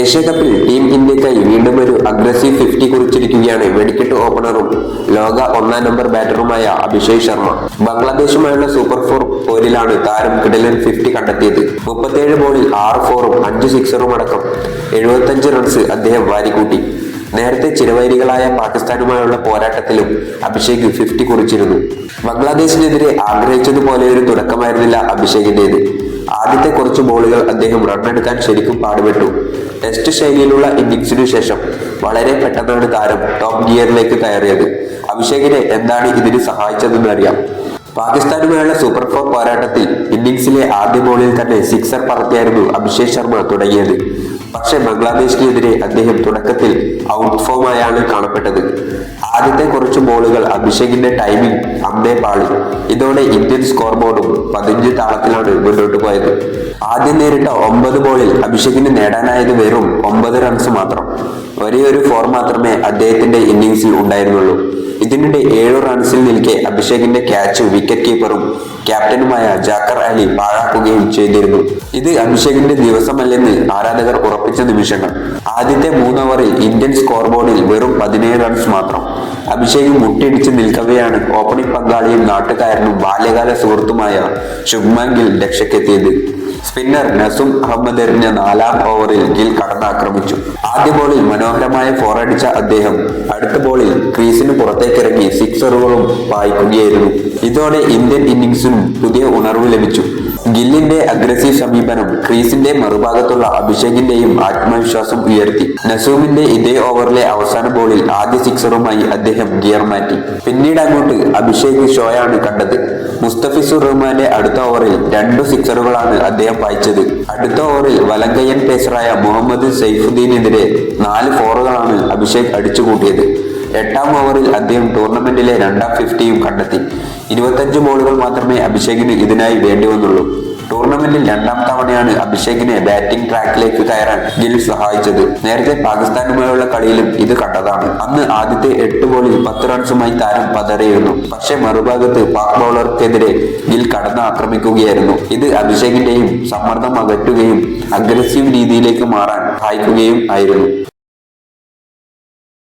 Asia കപ്പിൽ team ഇന്ത്യക്കായി വീണ്ടും ഒരു അഗ്രസീവ് ഫിഫ്റ്റി കുറിച്ചിരിക്കുകയാണ് വെടിക്കെട്ട് ഓപ്പണറും ലോക ഒന്നാം നമ്പർ ബാറ്ററുമായ അഭിഷേക് ശർമ്മ. ബംഗ്ലാദേശുമായുള്ള സൂപ്പർ ഫോർ പോരിലാണ് താരം കിടലൻ ഫിഫ്റ്റി കണ്ടെത്തിയത്. മുപ്പത്തിയേഴ് ബോളിൽ ആറ് ഫോറും അഞ്ച് സിക്സറും അടക്കം എഴുപത്തഞ്ച് റൺസ് അദ്ദേഹം വാരിക്കൂട്ടി. നേരത്തെ ചിരവൈരികളായ പാകിസ്ഥാനുമായുള്ള പോരാട്ടത്തിലും അഭിഷേക് ഫിഫ്റ്റി കുറിച്ചിരുന്നു. ബംഗ്ലാദേശിനെതിരെ ആഗ്രഹിച്ചതുപോലെ ഒരു തുടക്കമായിരുന്നില്ല അഭിഷേകിന്റേത്. ആദ്യത്തെ കുറച്ച് ബോളുകൾ അദ്ദേഹം റണ്ണെടുക്കാൻ ശരിക്കും പാടുപെട്ടു. ടെസ്റ്റ് ശൈലിയിലുള്ള ഇന്നിംഗ്സിനു ശേഷം വളരെ പെട്ടെന്നാണ് താരം ടോപ്പ് ഗിയറിലേക്ക് കയറിയത്. അഭിഷേകിനെ എന്താണ് ഇതിന് സഹായിച്ചതെന്ന് അറിയാം. പാകിസ്ഥാനുമായുള്ള സൂപ്പർ ഫോർ പോരാട്ടത്തിൽ ഇന്നിംഗ്സിലെ ആദ്യ ബോളിൽ തന്നെ സിക്സർ പറത്തിയായിരുന്നു അഭിഷേക് ശർമ്മ തുടങ്ങിയത്. പക്ഷേ ബംഗ്ലാദേശിനെതിരെ അദ്ദേഹം തുടക്കത്തിൽ ഔട്ട് ഫോമായാണ് കാണപ്പെട്ടത്. ആദ്യത്തെ കുറച്ച് ബോളുകൾ അഭിഷേകിന്റെ ടൈമിംഗ് അമ്പേ പാളി. ഇതോടെ ഇന്ത്യൻ സ്കോർ ബോർഡും പതിനഞ്ച് താളത്തിലാണ് മുന്നോട്ട് പോയത്. ആദ്യം നേരിട്ട ഒമ്പത് ബോളിൽ അഭിഷേകിന് നേടാനായത് വെറും ഒമ്പത് റൺസ് മാത്രം. ഒരേ ഒരു ഫോർ മാത്രമേ അദ്ദേഹത്തിന്റെ ഇന്നിംഗ്സിൽ ഉണ്ടായിരുന്നുള്ളൂ. ഇതിനിടെ ഏഴു റൺസിൽ നിൽക്കെ അഭിഷേകിന്റെ ക്യാച്ച് വിക്കറ്റ് കീപ്പറും ക്യാപ്റ്റനുമായ ജാക്കർ അലി പാഴാക്കുകയും ചെയ്തിരുന്നു. ഇത് അഭിഷേകിന്റെ ദിവസമല്ലെന്ന് ആരാധകർ ഉറപ്പിച്ച നിമിഷങ്ങൾ. ആദ്യത്തെ മൂന്ന് ഓവറിൽ ഇന്ത്യൻ സ്കോർ ബോർഡിൽ വെറും പതിനേഴ് റൺസ് മാത്രം. അഭിഷേക് മുട്ടിയിടിച്ച് നിൽക്കവെയാണ് ഓപ്പണിംഗ് പങ്കാളിയും നാട്ടുകാരനും ബാല്യകാല സുഹൃത്തുമായ ശുഭ്മാൻ ഗിൽ രക്ഷയ്ക്കെത്തിയത്. സ്പിന്നർ നസും അഹമ്മദ് എറിഞ്ഞ നാലാം ഓവറിൽ ഗിൽ കടന്നാക്രമിച്ചു. ആദ്യ ബോളിൽ മനോഹരമായ ഫോർ അടിച്ച അദ്ദേഹം. അടുത്ത ബോളിൽ ക്രീസിന് പുറത്തേക്കിറങ്ങി സിക്സറുകളും വായിക്കുകയായിരുന്നു. ഇതോടെ ഇന്ത്യൻ ഇന്നിംഗ്സിനും പുതിയ ഉണർവ് ലഭിച്ചു. ഗില്ലിന്റെ അഗ്രസീവ് സമീപനം ക്രീസിന്റെ മറുഭാഗത്തുള്ള അഭിഷേകിന്റെയും ആത്മവിശ്വാസം ഉയർത്തി. നസൂമിന്റെ ഇതേ ഓവറിലെ അവസാന ബോളിൽ ആദ്യ സിക്സറുമായി അദ്ദേഹം ഗിയർ മാറ്റി. പിന്നീട് അങ്ങോട്ട് അഭിഷേക് ഷോയാണ് കണ്ടത്. മുസ്തഫിസുർ റഹ്മാന്റെ അടുത്ത ഓവറിൽ രണ്ടു സിക്സറുകളാണ് അദ്ദേഹം വായിച്ചത്. അടുത്ത ഓവറിൽ വലങ്കയ്യൻ പേസറായ മുഹമ്മദ് സൈഫുദ്ദീനെതിരെ നാല് ഫോറുകളാണ് അഭിഷേക് അടിച്ചുകൂട്ടിയത്. എട്ടാം ഓവറിൽ അദ്ദേഹം ടൂർണമെന്റിലെ രണ്ടാം ഫിഫ്റ്റിയും കണ്ടെത്തി. ഇരുപത്തഞ്ച് ബോളുകൾ മാത്രമേ അഭിഷേകിന് ഇതിനായി വേണ്ടി വന്നുള്ളൂ. ടൂർണമെന്റിൽ രണ്ടാം തവണയാണ് അഭിഷേകിനെ ബാറ്റിംഗ് ട്രാക്കിലേക്ക് കയറാൻ ഗിൽ സഹായിച്ചത്. നേരത്തെ പാകിസ്ഥാനുമായുള്ള കളിയിലും ഇത് കണ്ടതാണ്. അന്ന് ആദ്യത്തെ എട്ട് ബോളിൽ പത്ത് റൺസുമായി താരം പതറിയിരുന്നു. പക്ഷേ മറുഭാഗത്ത് പാക് ബൗളർക്കെതിരെ ഗിൽ കടന്ന് ആക്രമിക്കുകയായിരുന്നു. ഇത് അഭിഷേകിന്റെയും സമ്മർദ്ദം അകറ്റുകയും അഗ്രസീവ് രീതിയിലേക്ക് മാറാൻ സഹായിക്കുകയും ആയിരുന്നു.